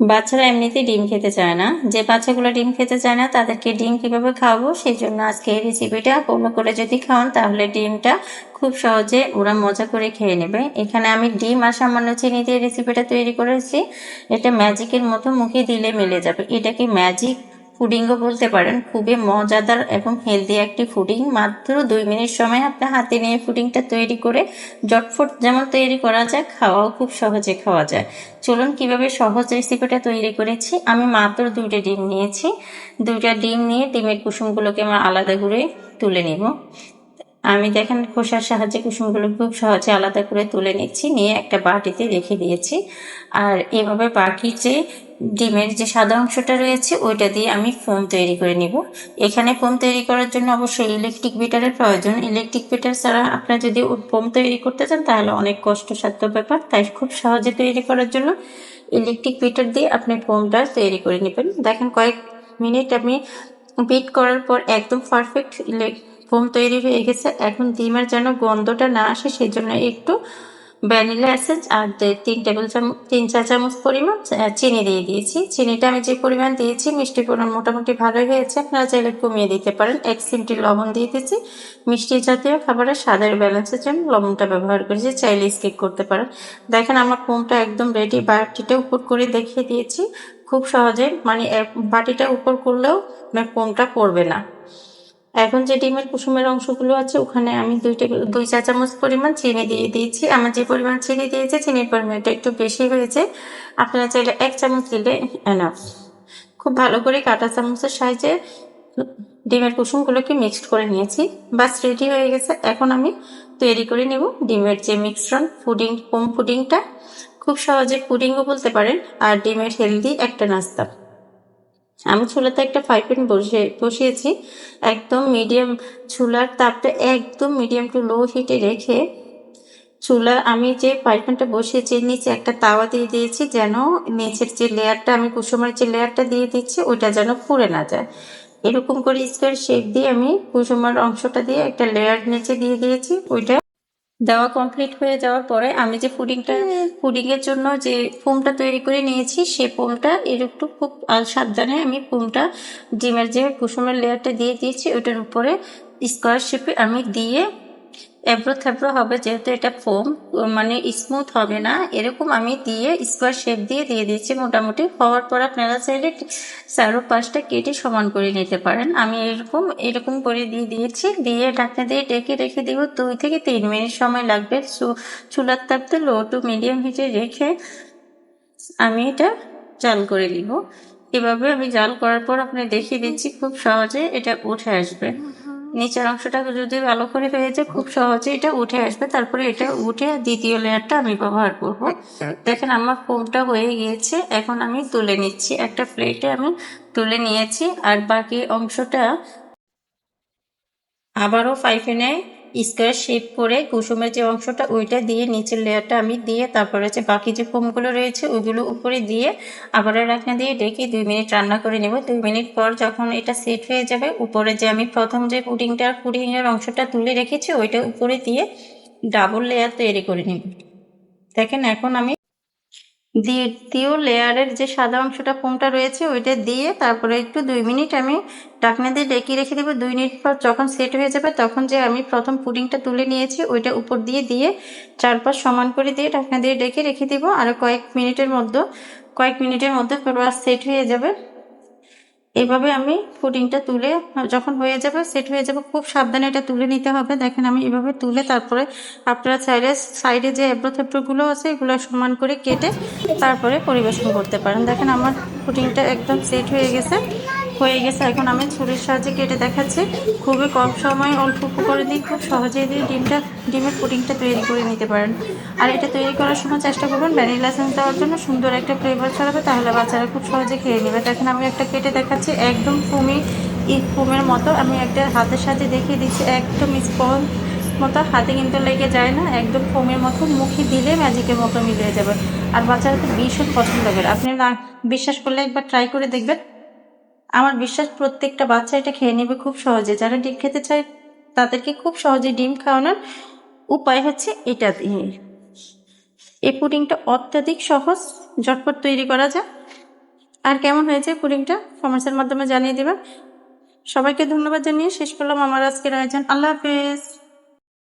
বাচ্চারা এমনিতেই ডিম খেতে চায় না। যে বাচ্চাগুলো ডিম খেতে চায় না, তাদেরকে ডিম কীভাবে খাওয়াবো সেই জন্য আজকে এই রেসিপিটা কোনো করে যদি খাওয়ান, তাহলে ডিমটা খুব সহজে ওরা মজা করে খেয়ে নেবে। এখানে আমি ডিম আর সামান্য চিনি দিয়ে রেসিপিটা তৈরি করেছি। এটা ম্যাজিকের মতো মুখে দিলে মিলে যাবে। এটা কি ম্যাজিক ফুডিংও বলতে পারেন, খুবই মজাদার এবং হেলদি একটি ফুডিং মাত্র দুই মিনিট সময় আপনি হাতে নিয়ে ফুডিংটা তৈরি করে জটফট যেমন তৈরি করা যায়, খাওয়াও খুব সহজে খাওয়া যায়। চলুন কীভাবে সহজ রেসিপিটা তৈরি করেছি। আমি মাত্র দুইটা ডিম নিয়েছি। দুইটা ডিম নিয়ে ডিমের কুসুমগুলোকে আমরা আলাদা করে তুলে নেব। আমি দেখেন খোসার সাহায্যে কুসুমগুলো খুব সহজে আলাদা করে তুলে নিচ্ছি, নিয়ে একটা বাটিতে রেখে দিয়েছি। আর এভাবে বাকি যে ডিমের যে সাদা অংশটা রয়েছে, ওইটা দিয়ে আমি ফোম তৈরি করে নিব। এখানে ফোম তৈরি করার জন্য অবশ্যই ইলেকট্রিক বিটারের প্রয়োজন। ইলেকট্রিক বিটার ছাড়া আপনারা যদি ফোম তৈরি করতে চান, তাহলে অনেক কষ্টসাধ্য ব্যাপার। তাই খুব সহজে তৈরি করার জন্য ইলেকট্রিক বিটার দিয়ে আপনি ফোমটা তৈরি করে নেবেন। দেখেন কয়েক মিনিট আমি বিট করার পর একদম পারফেক্ট ফোম তৈরি হয়ে গেছে। এখন ডিমের যেন গন্ধটা না আসে সেই জন্য একটু ভ্যানিলা এসেন্স আর তিন টেবিল চামচ, তিন চা চামচ পরিমাণ চিনি দিয়ে দিয়েছি। চিনিটা আমি যে পরিমাণ দিয়েছি, মিষ্টি পরিমাণ মোটামুটি ভালোই হয়েছে। আপনারা চাইলে কমিয়ে দিতে পারেন। এক সিমটি লবণ দিয়ে দিয়েছি। মিষ্টি জাতীয় খাবারের স্বাদের ব্যালেন্সের জন্য লবণটা ব্যবহার করেছি। চাইলে স্কিপ করতে পারেন। দেখেন আমার ফোমটা একদম রেডি বাটিটা উপর করে দেখিয়ে দিয়েছি। খুব সহজে মানে বাটিটা উপর করলেও ফোমটা পড়বে না। এখন যে ডিমের কুসুমের অংশগুলো আছে, ওখানে আমি দুই টেবিল, দুই চা চামচ পরিমাণ চিনি দিয়ে দিয়েছি। আমার যে পরিমাণ চিনি দিয়েছে, চিনির পরিমাণটা একটু বেশি হয়েছে। আপনারা চাইলে এক চামচ দিলে এনাফ খুব ভালো করে কাটা চামচের সাহায্যে ডিমের কুসুমগুলোকে মিক্সড করে নিয়েছি। বাস রেডি হয়ে গেছে। এখন আমি তৈরি করে নেব ডিমের যে মিক্সরন ফুডিং হোম ফুডিংটা খুব সহজে ফুডিংও বলতে পারেন, আর ডিমের হেলদি একটা নাস্তা। আমি চুলাতে একটা ফ্রাই প্যান বসে বসিয়েছি। একদম মিডিয়াম চুলার তাপটা একদম মিডিয়াম টু লো হিটে রেখে চুলা, আমি যে ফ্রাই প্যানটা বসিয়েছি, নিচে একটা তাওয়া দিয়ে দিয়েছি যেন নিচের যে লেয়ারটা, আমি কুসুমের যে লেয়ারটা দিয়ে দিচ্ছি, ওইটা যেন পুড়ে না যায়। এরকম করে স্কোয়ার শেপ দিয়ে আমি কুসুমের অংশটা দিয়ে একটা লেয়ার নিচে দিয়ে দিয়েছি, ওইটা দেওয়া কমপ্লিট হয়ে যাওয়ার পরে আমি যে পুডিংটা পুডিং এর জন্য যে ফোমটা তৈরি করে নিয়েছি সেই ফোমটা এর একটু খুব সাবধানে আমি ফোমটা ডিমের যে কুসুমের লেয়ারটা দিয়ে দিয়েছি ওটার উপরে স্কোয়ার শেপে আমি দিয়ে এবড়ো থেবড়ো হবে, যেহেতু এটা ফোম মানে স্মুথ হবে না। এরকম আমি দিয়ে স্কোয়ার শেপ দিয়ে দিয়ে দিয়েছি মোটামুটি। হওয়ার পর আপনারা চাইলে চারো পাঁচটা কেটে সমান করে নিতে পারেন। আমি এরকম এরকম করে দিয়ে দিয়েছি। দিয়ে ঢাকনা দিয়ে ডেকে রেখে দিব। দুই থেকে তিন মিনিট সময় লাগবে। চুলার তাপতে লো টু মিডিয়াম হিটে রেখে আমি এটা চাল করে নিব। এভাবে আমি জাল করার পর আপনি দেখিয়ে দিচ্ছি, খুব সহজে এটা উঠে আসবে। নিচের অংশটা যদি ভালো করে হয়ে যায়, খুব সহজে এটা উঠে আসবে। তারপরে এটা উঠে দ্বিতীয় লেয়ারটা আমি ব্যবহার করব। দেখেন, আমার ফোমটা হয়ে গিয়েছে। এখন আমি তুলে নিচ্ছি। একটা প্লেটে আমি তুলে নিয়েছি। আর বাকি অংশটা আবারও ফাইফেনে স্কোয়ার শেপ করে কুসুমের যে অংশটা, ওইটা দিয়ে নিচের লেয়ারটা আমি দিয়ে, তারপর হচ্ছে বাকি যে ফোমগুলো রয়েছে, ওগুলো উপরে দিয়ে আবার রাখনা দিয়ে ডেকে দুই মিনিট রান্না করে নেব। দুই মিনিট পর যখন এটা সেট হয়ে যাবে, উপরে যে আমি প্রথম যে পুডিংটা, পুডিংয়ের অংশটা তুলে রেখেছি, ওইটা উপরে দিয়ে ডাবল লেয়ার তৈরি করে নেব। দেখেন, এখন আমি দ্বিতীয় লেয়ারের যে সাদা অংশটা ফোমটা রয়েছে, ওইটা দিয়ে তারপরে একটু দুই মিনিট আমি ডাকনা দিয়ে ডেকে রেখে দেবো। দুই মিনিট পর যখন সেট হয়ে যাবে, তখন যে আমি প্রথম পুডিংটা তুলে নিয়েছি, ওইটা উপর দিয়ে দিয়ে চারপাশ সমান করে দিয়ে ডাকনা দিয়ে ডেকে রেখে দেবো। আরও কয়েক মিনিটের মধ্যে, কয়েক মিনিটের মধ্যে পুরো সেট হয়ে যাবে। এভাবে আমি পুডিংটা তুলে, যখন হয়ে যাবে, সেট হয়ে যাবে, খুব সাবধানে এটা তুলে নিতে হবে। দেখেন, আমি এভাবে তুলে তারপরে আপনারা চাইলে সাইডে যে এব্রো থেব্রোগুলো আছে, এগুলো সমান করে কেটে তারপরে পরিবেশন করতে পারেন। দেখেন, আমার পুডিংটা একদম সেট হয়ে গেছে। হয়ে গেছে। এখন আমি ছুরির সাহায্যে কেটে দেখাচ্ছি। খুবই কম সময় অল্প করে দিয়ে খুব সহজেই দিয়ে ডিমটা, ডিমের পুডিংটা তৈরি করে নিতে পারেন। আর এটা তৈরি করার সময় চেষ্টা করবেন ভ্যানিলা সেন্স দেওয়ার জন্য সুন্দর একটা ফ্লেভার ছড়াবে, তাহলে বাচ্চারা খুব সহজে খেয়ে নেবে। দেখেন, আমি একটা কেটে দেখাচ্ছি, একদম ফুমি ফুমের মতো। আমি একটা হাতের সাথে দেখিয়ে দিচ্ছি, একদম স্পঞ্জ মতো। হাতে কিন্তু লেগে যায় না, একদম ফোমের মতো। মুখে দিলে ম্যাজিকের মতো মিলিয়ে যাবে। আর বাচ্চারা তো ভীষণ পছন্দ করে। আপনি না, বিশ্বাস করলে একবার ট্রাই করে দেখবেন। আমার বিশ্বাস প্রত্যেকটা বাচ্চা এটা খেয়ে নেবে খুব সহজে। যারা ডিম খেতে চায়, তাদেরকে খুব সহজে ডিম খাওয়ানোর উপায় হচ্ছে এটা দিয়ে। এই পুডিংটা অত্যাধিক সহজ, ঝটপট তৈরি করা যায় আর কেমন হয়েছে পুডিংটা? কমেন্টসের মাধ্যমে জানিয়ে দিবেন। সবাইকে ধন্যবাদ জানিয়ে শেষ করলাম আমার আজকের আয়োজন। আল্লাহ হাফেজ।